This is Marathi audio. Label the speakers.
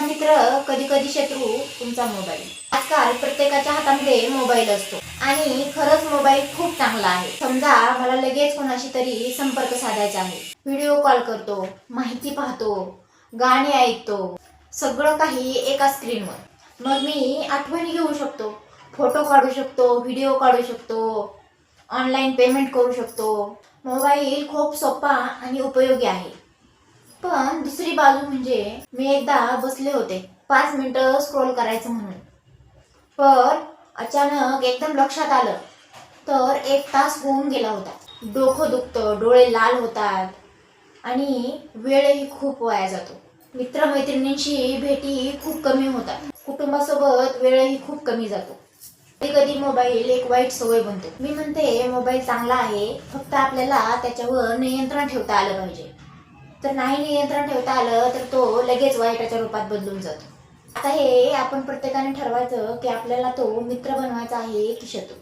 Speaker 1: मित्र कधी कधी शत्रू तुमचा मोबाईल आजकाल प्रत्येकाच्या हातामध्ये मोबाईल असतो. आणि खरंच मोबाईल खूप चांगला आहे. समजा मला लगेच कोणाशी तरी संपर्क साधायचा आहे. व्हिडिओ कॉल करतो माहिती पाहतो गाणी ऐकतो सगळं काही एका स्क्रीनवर मग मी आठवणी घेऊ शकतो. फोटो काढू शकतो व्हिडिओ काढू शकतो ऑनलाईन पेमेंट करू शकतो. मोबाईल खूप सोपा आणि उपयोगी आहे. पण दुसरी बाजू म्हणजे मी एकदा बसले होते. पाच मिनिटं स्क्रोल करायचं म्हणून. पण अचानक एकदम लक्षात आलं. तर एक तास होऊन गेला होता. डोकं दुखतं डोळे लाल होतात आणि वेळही खूप वाया जातो. मित्रमैत्रिणींशी भेटी खूप कमी होतात. कुटुंबासोबत वेळही खूप कमी जातो. कधी कधी मोबाईल एक वाईट सवय बनतो. मी म्हणते मोबाईल चांगला आहे. फक्त आपल्याला त्याच्यावर नियंत्रण ठेवता आलं पाहिजे. तर नाही नियंत्रण ठेवता आलं तर तो लगेच वाईटाच्या रूपात बदलून जातो. आता हे आपण प्रत्येकाने ठरवायचं की आपल्याला तो मित्र बनवायचा आहे की शत्रू.